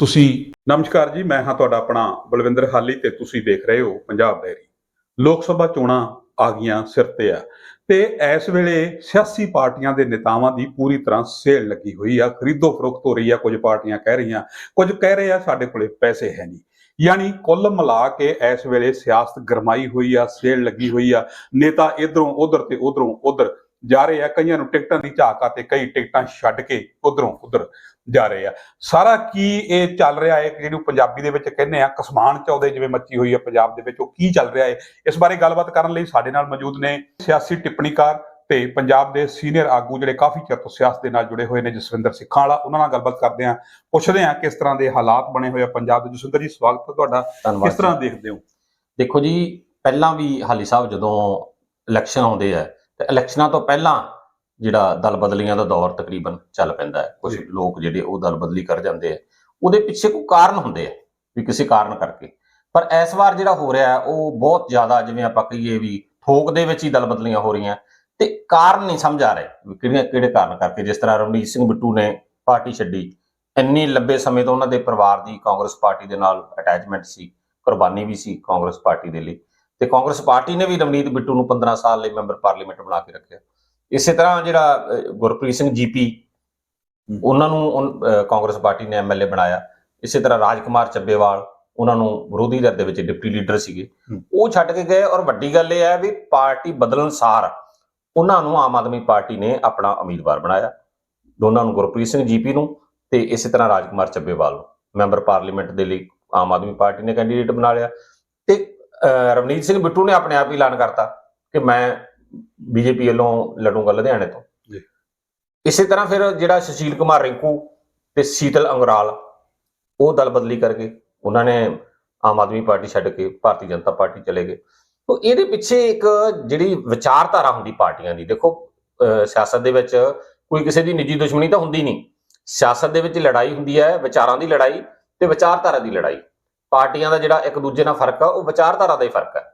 ਤੁਸੀਂ ਨਮਸਕਾਰ ਜੀ, ਮੈਂ ਹਾਂ ਤੁਹਾਡਾ ਆਪਣਾ ਬਲਵਿੰਦਰ ਹਾਲੀ ਤੇ ਤੁਸੀਂ ਦੇਖ ਰਹੇ ਹੋ ਪੰਜਾਬ ਡੈਰੀ ਲੋਕ ਸਭਾ ਚੋਣਾਂ ਆ ਗਈਆਂ ਸਿਰ ਤੇ ਆ ਤੇ ਇਸ ਵੇਲੇ ਸਿਆਸੀ ਪਾਰਟੀਆਂ ਦੇ ਨੇਤਾਵਾਂ ਦੀ ਪੂਰੀ ਤਰ੍ਹਾਂ ਸੇਲ ਲੱਗੀ ਹੋਈ ਆ, ਖਰੀਦੋ ਫਰੋਖਤ ਹੋ ਰਹੀ ਆ, ਕੁਝ ਪਾਰਟੀਆਂ ਕਹਿ ਰਹੀਆਂ, ਕੁਝ ਕਹਿ ਰਹੇ ਆ ਸਾਡੇ ਕੋਲੇ ਪੈਸੇ ਹੈ ਨਹੀਂ। ਯਾਨੀ ਕੁੱਲ ਮਿਲਾ ਕੇ ਇਸ ਵੇਲੇ ਸਿਆਸਤ ਗਰਮਾਈ ਹੋਈ ਆ, ਸੇਲ ਲੱਗੀ ਹੋਈ ਆ, ਨੇਤਾ ਇਧਰੋਂ ਉਧਰ ਤੇ ਉਧਰੋਂ ਉਧਰ ਜਾ ਰਹੇ ਆ ਕਈਆਂ ਨੂੰ ਟਿਕਟਾਂ ਦੀ ਝਾਕ ਆ ਤੇ ਕਈ ਟਿਕਟਾਂ ਛੱਡ ਕੇ ਉਧਰੋਂ ਉਧਰ ਜਾ ਰਹੇ ਆ। ਸਾਰਾ ਕੀ ਇਹ ਚੱਲ ਰਿਹਾ ਹੈ? ਜਿਹਨੂੰ ਪੰਜਾਬੀ ਦੇ ਵਿੱਚ ਕਹਿੰਦੇ ਆ ਕਸਮਾਨ ਚੌਦੇ ਜਿਵੇਂ ਮੱਚੀ ਹੋਈ ਹੈ ਪੰਜਾਬ ਦੇ ਵਿੱਚ ਉਹ ਕੀ ਚੱਲ ਰਿਹਾ ਹੈ? ਇਸ ਬਾਰੇ ਗੱਲਬਾਤ ਕਰਨ ਲਈ ਸਾਡੇ ਨਾਲ ਮੌਜੂਦ ਨੇ ਸਿਆਸੀ ਟਿੱਪਣੀਕਾਰ ਤੇ ਪੰਜਾਬ ਦੇ ਸੀਨੀਅਰ ਆਗੂ ਜਿਹੜੇ ਕਾਫੀ ਚਿਰ ਤੋਂ ਸਿਆਸਤ ਦੇ ਨਾਲ ਜੁੜੇ ਹੋਏ ਨੇ ਜਸਵਿੰਦਰ ਸਿੱਖਾਂ ਵਾਲਾ ਉਹਨਾਂ ਨਾਲ ਗੱਲਬਾਤ ਕਰਦੇ ਆ। ਪੁੱਛਦੇ ਆ ਕਿਸ ਤਰ੍ਹਾਂ ਦੇ ਹਾਲਾਤ ਬਣੇ ਹੋਏ ਆ ਪੰਜਾਬ ਦੇ। ਜਸਵਿੰਦਰ ਜੀ ਸਵਾਗਤ ਹੈ ਤੁਹਾਡਾ। ਕਿਸ ਤਰ੍ਹਾਂ। ਦੇਖਦੇ ਹੋ? ਦੇਖੋ ਜੀ ਪਹਿਲਾਂ ਵੀ ਹਾਲੀ ਸਾਹਿਬ ਜਦੋਂ ਇਲੈਕਸ਼ਨ ਆਉਂਦੇ ਆ ਤੇ ਇਲੈਕਸ਼ਨਾਂ ਤੋਂ ਪਹਿਲਾਂ ਜਿਹੜਾ ਦਲ ਬਦਲੀਆਂ ਦਾ ਦੌਰ ਤਕਰੀਬਨ ਚੱਲ ਪੈਂਦਾ ਹੈ। ਕੁਝ। ਲੋਕ ਜਿਹੜੇ ਉਹ ਦਲ ਬਦਲੀ ਕਰ ਜਾਂਦੇ ਆ। ਉਹਦੇ ਪਿੱਛੇ ਕੋਈ ਕਾਰਨ ਹੁੰਦੇ ਆ ਵੀ ਕਿਸੇ ਕਾਰਨ ਕਰਕੇ। ਪਰ ਇਸ ਵਾਰ ਜਿਹੜਾ ਹੋ ਰਿਹਾ ਉਹ ਬਹੁਤ ਜ਼ਿਆਦਾ ਜਿਵੇਂ ਆਪਾਂ ਕਹੀਏ ਵੀ ਥੋਕ ਦੇ ਵਿੱਚ ਹੀ ਦਲ ਬਦਲੀਆਂ ਹੋ ਰਹੀਆਂ। ਤੇ ਕਾਰਨ ਨਹੀਂ ਸਮਝ ਆ ਰਹੇ ਵੀ ਕਿਹੜੇ ਕਿਹੜੇ ਕਾਰਨ ਕਰਕੇ। ਜਿਸ ਤਰ੍ਹਾਂ ਰਵਨੀਤ ਸਿੰਘ ਬਿੱਟੂ ਨੇ ਪਾਰਟੀ ਛੱਡੀ। ਇੰਨੀ ਲੰਬੇ ਸਮੇਂ ਤੋਂ ਉਹਨਾਂ ਦੇ ਪਰਿਵਾਰ ਦੀ ਕਾਂਗਰਸ ਪਾਰਟੀ ਦੇ ਨਾਲ ਅਟੈਚਮੈਂਟ ਸੀ। ਕੁਰਬਾਨੀ ਵੀ ਸੀ ਕਾਂਗਰਸ ਪਾਰਟੀ ਦੇ ਲਈ। ਤੇ ਕਾਂਗਰਸ ਪਾਰਟੀ ਨੇ ਵੀ ਰਵਨੀਤ ਬਿੱਟੂ ਨੂੰ 15 ਸਾਲ ਲਈ ਮੈਂਬਰ ਪਾਰਲੀਮੈਂਟ ਬਣਾ ਕੇ ਰੱਖਿਆ। ਇਸੇ ਤਰ੍ਹਾਂ ਜਿਹੜਾ ਗੁਰਪ੍ਰੀਤ ਸਿੰਘ ਜੀਪੀ। ਉਹਨਾਂ ਨੂੰ ਕਾਂਗਰਸ ਪਾਰਟੀ ਨੇ ਐਮਐਲਏ ਬਣਾਇਆ। ਇਸੇ ਤਰ੍ਹਾਂ ਰਾਜਕੁਮਾਰ ਚੱਬੇਵਾਲ ਉਹਨਾਂ ਨੂੰ ਵਿਰੋਧੀ ਧਿਰ ਦੇ ਵਿੱਚ ਡਿਪਟੀ ਲੀਡਰ ਸੀਗੇ। ਉਹ ਛੱਡ ਕੇ ਗਏ ਔਰ ਵੱਡੀ ਗੱਲ ਇਹ ਹੈ ਵੀ ਪਾਰਟੀ ਬਦਲਣ ਸਾਰ ਉਹਨਾਂ ਨੂੰ ਆਮ ਆਦਮੀ ਪਾਰਟੀ ਨੇ ਆਪਣਾ ਉਮੀਦਵਾਰ ਬਣਾਇਆ। ਦੋਨਾਂ ਨੂੰ ਗੁਰਪ੍ਰੀਤ ਸਿੰਘ ਜੀਪੀ ਨੂੰ ਤੇ ਇਸੇ ਤਰ੍ਹਾਂ ਰਾਜਕੁਮਾਰ ਚੱਬੇਵਾਲ ਨੂੰ। ਮੈਂਬਰ ਪਾਰਲੀਮੈਂਟ ਦੇ ਲਈ ਆਮ ਆਦਮੀ ਪਾਰਟੀ ਨੇ ਕੈਂਡੀਡੇਟ ਬਣਾ ਲਿਆ। ਤੇ ਰਵਨੀਤ ਸਿੰਘ ਬਿੱਟੂ ਨੇ ਆਪਣੇ ਆਪ ਹੀ ਐਲਾਨ ਕਰਤਾ ਕਿ ਮੈਂ ਬੀਜੇਪੀ ਵੱਲੋਂ ਲੜੂੰਗਾ ਲੁਧਿਆਣੇ ਤੋਂ। ਜੀ। ਇਸੇ ਤਰ੍ਹਾਂ ਫਿਰ ਜਿਹੜਾ ਸੁਸ਼ੀਲ ਕੁਮਾਰ ਰਿੰਕੂ ਤੇ ਸੀਤਲ ਅੰਗਰਾਲ ਉਹ ਦਲ ਬਦਲੀ ਕਰਕੇ ਉਹਨਾਂ ਨੇ ਆਮ ਆਦਮੀ ਪਾਰਟੀ ਛੱਡ ਕੇ ਭਾਰਤੀ ਜਨਤਾ ਪਾਰਟੀ ਚਲੇ ਗਏ। ਤੋਂ ਇਹਦੇ ਪਿੱਛੇ ਇੱਕ ਜਿਹੜੀ ਵਿਚਾਰਧਾਰਾ ਹੁੰਦੀ ਪਾਰਟੀਆਂ ਦੀ ਦੇਖੋ ਸਿਆਸਤ ਦੇ ਵਿੱਚ ਕੋਈ ਕਿਸੇ ਦੀ ਨਿੱਜੀ ਦੁਸ਼ਮਣੀ ਤਾਂ ਹੁੰਦੀ ਨਹੀਂ। ਸਿਆਸਤ ਦੇ ਵਿੱਚ ਲੜਾਈ ਹੁੰਦੀ ਹੈ ਵਿਚਾਰਾਂ ਦੀ ਲੜਾਈ ਤੇ ਵਿਚਾਰਧਾਰਾ ਦੀ ਲੜਾਈ। ਪਾਰਟੀਆਂ ਦਾ ਜਿਹੜਾ ਇੱਕ ਦੂਜੇ ਨਾਲ ਫ਼ਰਕ ਆ, ਉਹ ਵਿਚਾਰਧਾਰਾ ਦਾ ਹੀ ਫ਼ਰਕ ਹੈ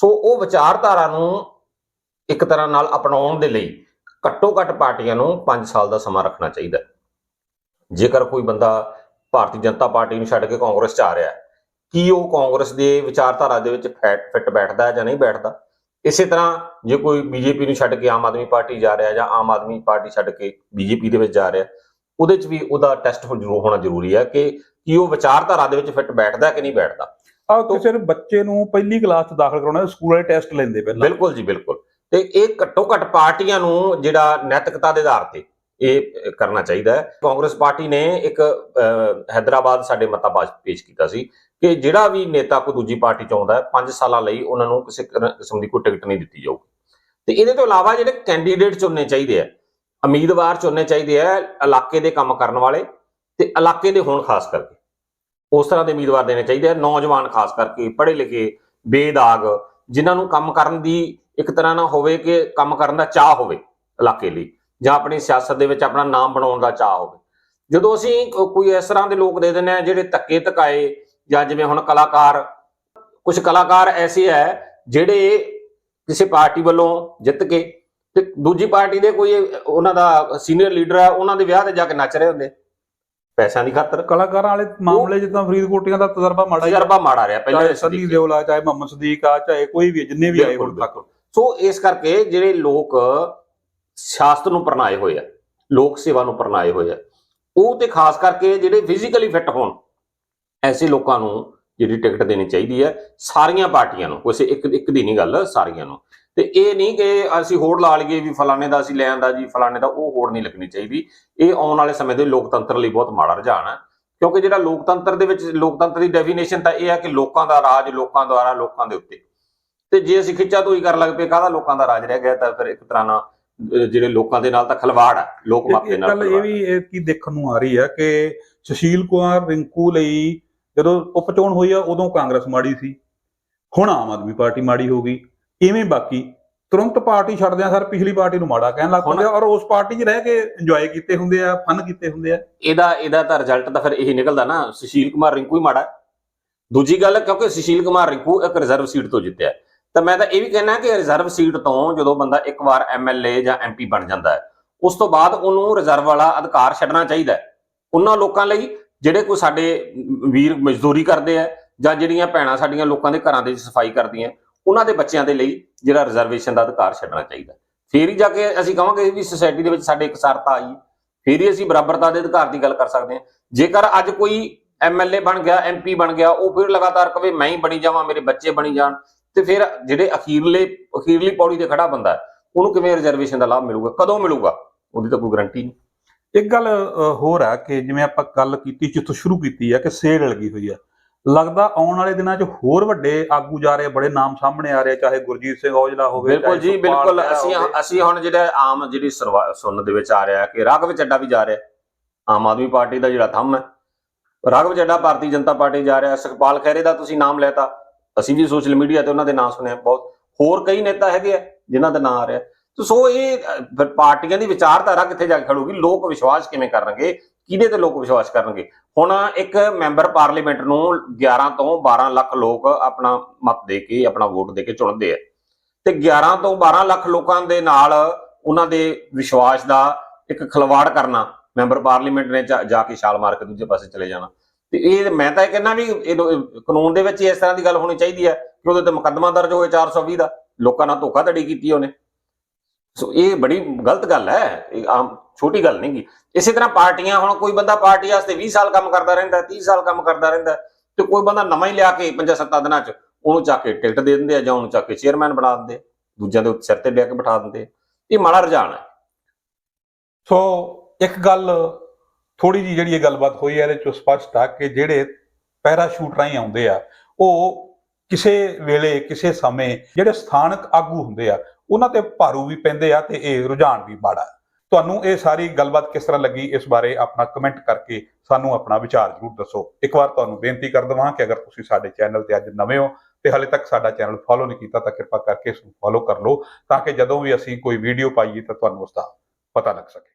ਸੋ ਉਹ ਵਿਚਾਰਧਾਰਾ ਨੂੰ ਇੱਕ ਤਰ੍ਹਾਂ ਨਾਲ ਅਪਣਾਉਣ ਦੇ ਲਈ ਘੱਟੋ ਘੱਟ ਪਾਰਟੀਆਂ ਨੂੰ 5 ਸਾਲ ਦਾ ਸਮਾਂ ਰੱਖਣਾ ਚਾਹੀਦਾ। ਜੇਕਰ ਕੋਈ ਬੰਦਾ ਭਾਰਤੀ ਜਨਤਾ ਪਾਰਟੀ ਨੂੰ ਛੱਡ ਕੇ ਕਾਂਗਰਸ ਚ ਆ ਰਿਹਾ ਕੀ ਉਹ ਕਾਂਗਰਸ ਦੇ ਵਿਚਾਰਧਾਰਾ ਦੇ ਵਿੱਚ ਫਿੱਟ ਬੈਠਦਾ ਜਾਂ ਨਹੀਂ ਬੈਠਦਾ? ਇਸੇ ਤਰ੍ਹਾਂ ਜੇ ਕੋਈ ਬੀਜੇਪੀ ਨੂੰ ਛੱਡ ਕੇ ਆਮ ਆਦਮੀ ਪਾਰਟੀ ਜਾ ਰਿਹਾ ਜਾਂ ਆਮ ਆਦਮੀ ਪਾਰਟੀ ਛੱਡ ਕੇ ਬੀਜੇਪੀ ਦੇ ਵਿੱਚ ਜਾ ਰਿਹਾ ਉਹਦੇ 'ਚ ਵੀ ਉਹਦਾ ਟੈਸਟ ਹੋਣਾ ਜ਼ਰੂਰੀ ਹੈ ਕਿ ਕੀ ਉਹ ਵਿਚਾਰਧਾਰਾ ਦੇ ਵਿੱਚ ਫਿੱਟ ਬੈਠਦਾ ਕਿ ਨਹੀਂ ਬੈਠਦਾ। ਆਹ ਕਿਸੇ ਨੇ ਬੱਚੇ ਨੂੰ ਪਹਿਲੀ ਕਲਾਸ 'ਚ ਦਾਖਲ ਕਰਾਉਣਾ ਸਕੂਲ ਵਾਲੇ ਟੈਸਟ ਲੈਂਦੇ ਪਹਿਲਾਂ। ਬਿਲਕੁਲ ਜੀ ਬਿਲਕੁਲ। ਤੇ ਇਹ ਘੱਟੋ ਘੱਟ ਪਾਰਟੀਆਂ ਨੂੰ ਜਿਹੜਾ ਨੈਤਿਕਤਾ ਦੇ ਆਧਾਰ ਤੇ ਇਹ ਕਰਨਾ ਚਾਹੀਦਾ ਹੈ। ਕਾਂਗਰਸ ਪਾਰਟੀ ਨੇ ਇੱਕ ਹੈਦਰਾਬਾਦ ਸਾਡੇ ਮਤਾ ਪਾਸ- ਕੀਤਾ ਸੀ ਕਿ ਜਿਹੜਾ ਵੀ ਨੇਤਾ ਕੋਈ ਦੂਜੀ ਪਾਰਟੀ ਚ ਆਉਂਦਾ ਹੈ 5 ਸਾਲਾਂ ਲਈ ਉਹਨਾਂ ਨੂੰ ਕਿਸੇ ਕਿਸਮ ਦੀ ਕੋਈ ਟਿਕਟ ਨਹੀਂ ਦਿੱਤੀ ਜਾਊਗੀ। ਤੇ ਇਹਦੇ ਤੋਂ ਇਲਾਵਾ ਜਿਹੜੇ ਕੈਂਡੀਡੇਟ ਚੁਣਨੇ ਚਾਹੀਦੇ ਆ ਉਮੀਦਵਾਰ ਚੁਣਨੇ ਚਾਹੀਦੇ ਆ ਇਲਾਕੇ ਦੇ ਕੰਮ ਕਰਨ ਵਾਲੇ ਤੇ ਇਲਾਕੇ ਦੇ ਹੋਣ ਖਾਸ ਕਰਕੇ। ਉਸ ਤਰ੍ਹਾਂ ਦੇ ਉਮੀਦਵਾਰ ਦੇਣੇ ਚਾਹੀਦੇ ਆ, ਨੌਜਵਾਨ ਖਾਸ ਕਰਕੇ ਪੜ੍ਹੇ ਲਿਖੇ ਬੇਦਾਗ, ਜਿਨ੍ਹਾਂ ਨੂੰ ਕੰਮ ਕਰਨ ਦੀ ਇੱਕ ਤਰ੍ਹਾਂ ਨਾਲ ਹੋਵੇ ਕਿ ਕੰਮ ਕਰਨ ਦਾ ਚਾਹ ਹੋਵੇ ਇਲਾਕੇ ਲਈ ਜਾਂ ਆਪਣੀ ਸਿਆਸਤ ਦੇ ਵਿੱਚ ਆਪਣਾ ਨਾਮ ਬਣਾਉਣ ਦਾ ਚਾਹ ਹੋਵੇ। ਜਦੋਂ ਅਸੀਂ ਕੋਈ ਇਸ ਤਰ੍ਹਾਂ ਦੇ ਲੋਕ ਦੇ ਦਿੰਦੇ ਆ ਜਿਹੜੇ ਧੱਕੇ ਧਕਾਏ ਜਾਂ ਜਿਵੇਂ ਹੁਣ ਕਲਾਕਾਰ ਕੁਝ ਕਲਾਕਾਰ ਐਸੇ ਹੈ ਜਿਹੜੇ ਕਿਸੇ ਪਾਰਟੀ ਵੱਲੋਂ ਜਿੱਤ ਕੇ ਤੇ ਦੂਜੀ ਪਾਰਟੀ ਦੇ ਕੋਈ ਉਹਨਾਂ ਦਾ ਸੀਨੀਅਰ ਲੀਡਰ ਹੈ ਉਹਨਾਂ ਦੇ ਵਿਆਹ ਤੇ ਜਾ ਕੇ ਨੱਚ ਰਹੇ ਹੁੰਦੇ। ਪੈਸਿਆਂ ਦੀ ਖਾਤਰ। ਕਲਾਕਾਰਾਂ ਵਾਲੇ ਮਾਮਲੇ ਜਿੱਦਾਂ ਫਰੀਦਕੋਟੀਆਂ ਦਾ ਤਜਰਬਾ ਮਾੜਾ ਆ। ਤਜਰਬਾ ਮਾੜਾ ਰਿਹਾ ਪਹਿਲਾਂ ਸੰਨੀ ਆ ਚਾਹੇ ਮੁਹੰਮਦ ਸਦੀਕ ਆ ਚਾਹੇ ਕੋਈ ਵੀ ਜਿੰਨੇ ਵੀ ਆਏ ਹੁਣ ਤੱਕ। ਸੋ ਇਸ ਕਰਕੇ ਜਿਹੜੇ ਲੋਕ ਸ਼ਾਸਤਰ ਨੂੰ ਪਰਨਾਏ ਹੋਏ ਆ ਲੋਕ ਸੇਵਾ ਨੂੰ ਪਰਨਾਏ ਹੋਏ ਆ ਉਹ ਤੇ ਖਾਸ ਕਰਕੇ ਜਿਹੜੇ ਫਿਜ਼ੀਕਲੀ ਫਿੱਟ ਹੋਣ ਐਸੇ ਲੋਕਾਂ ਨੂੰ ਜਿਹੜੀ ਟਿਕਟ ਦੇਣੀ ਚਾਹੀਦੀ ਹੈ ਸਾਰੀਆਂ ਪਾਰਟੀਆਂ ਨੂੰ ਕਿਸੇ ਇੱਕ ਇੱਕ ਦੀ ਨਹੀਂ ਗੱਲ ਸਾਰੀਆਂ ਨੂੰ। ਤੇ ਇਹ ਨਹੀਂ ਕਿ ਅਸੀਂ ਹੋੜ ਲਾ ਲਈਏ ਵੀ ਫਲਾਣੇ ਦਾ ਅਸੀਂ ਲੈ ਆਂਦਾ ਜੀ ਫਲਾਣੇ ਦਾ ਉਹ ਹੋੜ ਨਹੀਂ ਲੱਗਣੀ ਚਾਹੀਦੀ। ਇਹ ਆਉਣ ਵਾਲੇ ਸਮੇਂ ਦੇ ਲੋਕਤੰਤਰ ਲਈ ਬਹੁਤ ਮਾੜਾ ਰੁਝਾਨ ਹੈ। ਕਿਉਂਕਿ ਜਿਹੜਾ ਲੋਕਤੰਤਰ ਦੇ ਵਿੱਚ ਲੋਕਤੰਤਰ ਦੀ ਡੈਫੀਨੇਸ਼ਨ ਤਾਂ ਇਹ ਹੈ ਕਿ ਲੋਕਾਂ ਦਾ ਰਾਜ ਲੋਕਾਂ ਦੁਆਰਾ ਲੋਕਾਂ ਦੇ ਉੱਤੇ। ਤੇ ਜੇ ਅਸੀਂ ਖਿੱਚਾ ਤੋਈ ਕਰਨ ਲੱਗ ਪਏ ਕਾਹਦਾ ਲੋਕਾਂ ਦਾ ਰਾਜ ਰਹਿ ਗਿਆ? ਤਾਂ ਫਿਰ ਇੱਕ ਤਰ੍ਹਾਂ ਨਾਲ ਜਿਹੜੇ ਲੋਕਾਂ ਦੇ ਨਾਲ ਤਾਂ ਖਲਵਾੜ ਹੈ ਲੋਕ ਮਤ ਦੇ ਨਾਲ ਗੱਲ ਇਹ ਵੀ ਇਹ ਕੀ ਦੇਖਣ ਨੂੰ ਆ ਰਹੀ ਹੈ ਕਿ ਸੁਸ਼ੀਲ ਕੁਮਾਰ ਰਿੰਕੂ ਲਈ ਜਦੋਂ ਉਪਚੋਣ ਹੋਈ ਆ ਉਦੋਂ ਕਾਂਗਰਸ ਮਾੜੀ ਸੀ। ਹੁਣ ਆਮ ਆਦਮੀ ਪਾਰਟੀ ਮਾੜੀ ਹੋ ਗਈ। ਇਵੇਂ ਬਾਕੀ ਤੁਰੰਤ ਪਾਰਟੀ ਛੱਡਦਿਆਂ ਸਰ ਪਿਛਲੀ ਪਾਰਟੀ ਨੂੰ ਮਾੜਾ ਕਹਿਣ ਲੱਗ ਪੈਂਦੇ ਆ ਔਰ ਉਸ ਪਾਰਟੀ 'ਚ ਰਹਿ ਕੇ ਇੰਜੋਏ ਕੀਤੇ ਹੁੰਦੇ ਆ ਫਨ ਕੀਤੇ ਹੁੰਦੇ ਆ ਇਹਦਾ ਇਹਦਾ ਤਾਂ ਰਿਜ਼ਲਟ ਤਾਂ ਫਿਰ ਇਹੀ ਨਿਕਲਦਾ ਨਾ ਸੁਸ਼ੀਲ ਕੁਮਾਰ ਰਿੰਕੂ ਹੀ ਮਾੜਾ। ਦੂਜੀ ਗੱਲ ਕਿਉਂਕਿ ਸੁਸ਼ੀਲ ਕੁਮਾਰ ਰਿੰਕੂ ਇੱਕ ਰਿਜ਼ਰਵ ਸੀਟ ਤੋਂ ਜਿੱਤਿਆ। ਤਾਂ ਮੈਂ ਤਾਂ ਇਹ ਵੀ ਕਹਿਣਾ ਕਿ ਰਿਜ਼ਰਵ ਸੀਟ ਤੋਂ ਜਦੋਂ ਬੰਦਾ ਇੱਕ ਵਾਰ ਐਮਐਲਏ ਜਾਂ ਐਮਪੀ ਬਣ ਜਾਂਦਾ ਹੈ ਉਸ ਤੋਂ ਬਾਅਦ ਉਹਨੂੰ ਰਿਜ਼ਰਵ ਵਾਲਾ ਅਧਿਕਾਰ ਛੱਡਣਾ ਚਾਹੀਦਾ ਉਹਨਾਂ ਲੋਕਾਂ ਲਈ ਜਿਹੜੇ ਕੋਈ ਸਾਡੇ ਵੀਰ ਮਜ਼ਦੂਰੀ ਕਰਦੇ ਆ ਜਾਂ ਜਿਹੜੀਆਂ ਭੈਣਾਂ ਸਾਡੀਆਂ ਲੋਕਾਂ ਦੇ ਘਰਾਂ ਦੇ ਸਫ਼ਾਈ ਕਰਦੀਆਂ ਉਹਨਾਂ ਦੇ ਬੱਚਿਆਂ ਦੇ ਲਈ ਜਿਹੜਾ ਰਿਜ਼ਰਵੇਸ਼ਨ ਦਾ ਅਧਿਕਾਰ ਛੱਡਣਾ ਚਾਹੀਦਾ ਫੇਰ ਹੀ ਜਾ ਕੇ ਅਸੀਂ ਕਹਾਂਗੇ ਵੀ ਸੋਸਾਇਟੀ ਦੇ ਵਿੱਚ ਸਾਡੇ ਇਕਸਾਰਤਾ ਆਈ। ਫੇਰ ਹੀ ਅਸੀਂ ਬਰਾਬਰਤਾ ਦੇ ਅਧਿਕਾਰ ਦੀ ਗੱਲ ਕਰ ਸਕਦੇ ਹਾਂ। ਜੇਕਰ ਅੱਜ ਕੋਈ ਐਮਐਲਏ ਬਣ ਗਿਆ ਐਮਪੀ ਬਣ ਗਿਆ, ਉਹ ਫਿਰ ਲਗਾਤਾਰ ਕਵੇ, ਮੈਂ ਹੀ ਬਣੀ ਜਾਵਾਂ, ਮੇਰੇ ਬੱਚੇ ਬਣੀ ਜਾਣ। ਤੇ ਫਿਰ ਜਿਹੜੇ ਅਖੀਰਲੇ, ਅਖੀਰਲੀ ਪੌੜੀ ਤੇ ਖੜਾ ਬੰਦਾ ਉਹਨੂੰ ਕਿਵੇਂ ਰਿਜ਼ਰਵੇਸ਼ਨ ਦਾ ਲਾਭ ਮਿਲੂਗਾ? ਕਦੋਂ ਮਿਲੂਗਾ? ਉਹਦੀ ਤਾਂ ਕੋਈ ਗਰੰਟੀ ਨਹੀਂ। ਇੱਕ ਗੱਲ ਹੋਰ ਆ ਕਿ ਜਿਵੇਂ ਆਪਾਂ ਗੱਲ ਕੀਤੀ, ਜਿੱਥੋਂ ਸ਼ੁਰੂ ਕੀਤੀ ਆ ਕਿ ਸੇਲ ਲੱਗੀ ਹੋਈ ਆ ਲੱਗਦਾ ਆਉਣ ਵਾਲੇ ਦਿਨਾਂ 'ਚ ਹੋਰ ਵੱਡੇ ਆਗੂ ਜਾ ਰਹੇ ਬੜੇ ਨਾਮ ਸਾਹਮਣੇ ਆ ਰਹੇ ਚਾਹੇ ਗੁਰਜੀਤ ਸਿੰਘ ਔਜਲਾ ਹੋਵੇ ਬਿਲਕੁਲ ਜੀ ਬਿਲਕੁਲ। ਅਸੀਂ। ਅਸੀਂ ਹੁਣ ਜਿਹੜਾ ਆਮ ਜਿਹੜੀ ਸੁਣਨ ਦੇ ਵਿੱਚ ਆ ਰਿਹਾ ਕਿ ਰਾਘਵ ਚੱਡਾ ਵੀ ਜਾ ਰਿਹਾ। ਆਮ ਆਦਮੀ ਪਾਰਟੀ ਦਾ ਜਿਹੜਾ ਥੰਮ ਹੈ। ਰਾਘਵ ਚੱਡਾ ਭਾਰਤੀ ਜਨਤਾ ਪਾਰਟੀ ਜਾ ਰਿਹਾ। ਸੁਖਪਾਲ ਖਹਿਰੇ ਦਾ ਤੁਸੀਂ ਨਾਮ ਲੈਤਾ। ਅਸੀਂ ਵੀ ਸੋਸ਼ਲ ਮੀਡੀਆ ਤੇ ਉਹਨਾਂ ਦੇ ਨਾਮ ਸੁਣਿਆ। ਬਹੁਤ ਹੋਰ ਕਈ ਨੇਤਾ ਹੈਗੇ ਆ ਜਿਨ੍ਹਾਂ ਦਾ ਨਾਮ ਆ ਰਿਹਾ। ਸੋ ਇਹ ਪਾਰਟੀਆਂ ਦੀ ਵਿਚਾਰਧਾਰਾ ਕਿੱਥੇ ਜਾ ਕੇ ਖੜੂਗੀ? ਲੋਕ ਵਿਸ਼ਵਾਸ ਕਿਵੇਂ ਕਰਨਗੇ? ਕਿਹਦੇ ਤੇ ਲੋਕ ਵਿਸ਼ਵਾਸ ਕਰਨਗੇ? ਹੁਣ ਇੱਕ ਮੈਂਬਰ ਪਾਰਲੀਮੈਂਟ ਨੂੰ 11 ਤੋਂ 12 ਲੱਖ ਲੋਕ ਆਪਣਾ ਮਤ ਦੇ ਕੇ, ਆਪਣਾ ਵੋਟ ਦੇ ਕੇ ਚੁਣਦੇ ਆ। ਤੇ 11 ਤੋਂ 12 ਲੱਖ ਲੋਕਾਂ ਦੇ ਨਾਲ ਉਹਨਾਂ ਦੇ ਵਿਸ਼ਵਾਸ ਦਾ ਇੱਕ ਖਲਵਾੜ ਕਰਨਾ, ਮੈਂਬਰ ਪਾਰਲੀਮੈਂਟ ਨੇ ਜਾ ਜਾ ਕੇ ਛਾਲ ਮਾਰ ਕੇ ਦੂਜੇ ਪਾਸੇ ਚਲੇ ਜਾਣਾ। ਤੇ ਇਹ ਮੈਂ ਤਾਂ ਇਹ ਕਹਿੰਦਾ ਵੀ ਇਹ ਲੋ- ਕਾਨੂੰਨ ਦੇ ਵਿੱਚ ਇਸ ਤਰ੍ਹਾਂ ਦੀ ਗੱਲ ਹੋਣੀ ਚਾਹੀਦੀ ਹੈ ਕਿ ਉਹਦੇ ਤੇ ਮੁਕੱਦਮਾ ਦਰਜ ਹੋਏ 420 ਦਾ। ਲੋਕਾਂ ਨਾਲ ਧੋਖਾਧੜੀ ਕੀਤੀ ਉਹਨੇ। ਸੋ ਇਹ ਬੜੀ ਗਲਤ ਗੱਲ ਹੈ। ਆਮ ਛੋਟੀ ਗੱਲ ਨਹੀਂ ਗੀ। ਇਸੇ ਤਰ੍ਹਾਂ ਪਾਰਟੀਆਂ, ਹੁਣ ਕੋਈ ਬੰਦਾ ਪਾਰਟੀ ਵਾਸਤੇ 20 ਸਾਲ ਕੰਮ ਕਰਦਾ ਰਹਿੰਦਾ 30 ਸਾਲ ਕੰਮ ਕਰਦਾ ਰਹਿੰਦਾ, ਤੇ ਕੋਈ ਬੰਦਾ ਨਵਾਂ ਹੀ ਲਿਆ ਕੇ ਪੰਜਾਂ ਸੱਤਾਂ ਦਿਨਾਂ ਚ, ਉਹਨੂੰ ਚੱਕ ਕੇ ਟਿਕਟ ਦੇ ਦਿੰਦੇ ਆ ਜਾਂ ਉਹਨੂੰ ਚੱਕ ਕੇ ਚੇਅਰਮੈਨ ਬਣਾ ਦਿੰਦੇ ਦੂਜਿਆਂ ਦੇ ਸਿਰ ਤੇ ਲਿਆ ਕੇ ਬਿਠਾ ਦਿੰਦੇ ਇਹ ਮਾੜਾ ਰੁਝਾਨ ਹੈ। ਸੋ, ਇੱਕ ਗੱਲ ਥੋੜੀ ਜੀ ਜਿਹੜੀ ਇਹ ਗੱਲਬਾਤ ਹੋਈ ਹੈ ਇਹਦੇ ਚੋਂ ਸਪਸ਼ਟ ਆ ਕਿ ਜਿਹੜੇ ਪੈਰਾਸ਼ੂਟ ਰਾਹੀਂ ਆਉਂਦੇ ਆ, ਉਹ ਕਿਸੇ ਵੇਲੇ, ਕਿਸੇ ਸਮੇਂ ਜਿਹੜੇ ਸਥਾਨਕ ਆਗੂ ਹੁੰਦੇ ਆ, ਉਹਨਾਂ ਤੇ ਭਾਰੂ ਵੀ ਪੈਂਦੇ ਆ ਤੇ ਇਹ ਰੁਝਾਨ ਵੀ ਮਾੜਾ ਤੁਹਾਨੂੰ ਇਹ ਸਾਰੀ ਗੱਲਬਾਤ ਕਿਸ ਤਰ੍ਹਾਂ ਲੱਗੀ, ਇਸ ਬਾਰੇ ਆਪਣਾ ਕਮੈਂਟ ਕਰਕੇ ਸਾਨੂੰ ਆਪਣਾ ਵਿਚਾਰ ਜ਼ਰੂਰ ਦੱਸੋ। ਇੱਕ ਵਾਰ ਤੁਹਾਨੂੰ ਬੇਨਤੀ ਕਰ ਦਵਾਂ ਕਿ ਅਗਰ ਤੁਸੀਂ ਸਾਡੇ ਚੈਨਲ ਤੇ ਅੱਜ ਨਵੇਂ ਹੋ ਤੇ ਹਾਲੇ ਤੱਕ ਸਾਡਾ ਚੈਨਲ ਫੋਲੋ ਨਹੀਂ ਕੀਤਾ ਤਾਂ ਕਿਰਪਾ ਕਰਕੇ ਇਸ ਨੂੰ ਫੋਲੋ ਕਰ ਲਓ ਤਾਂ ਕਿ ਜਦੋਂ ਵੀ ਅਸੀਂ ਕੋਈ ਵੀਡੀਓ ਪਾਈਏ ਤਾਂ ਤੁਹਾਨੂੰ ਉਸ ਦਾ ਪਤਾ ਲੱਗ ਸਕੇ।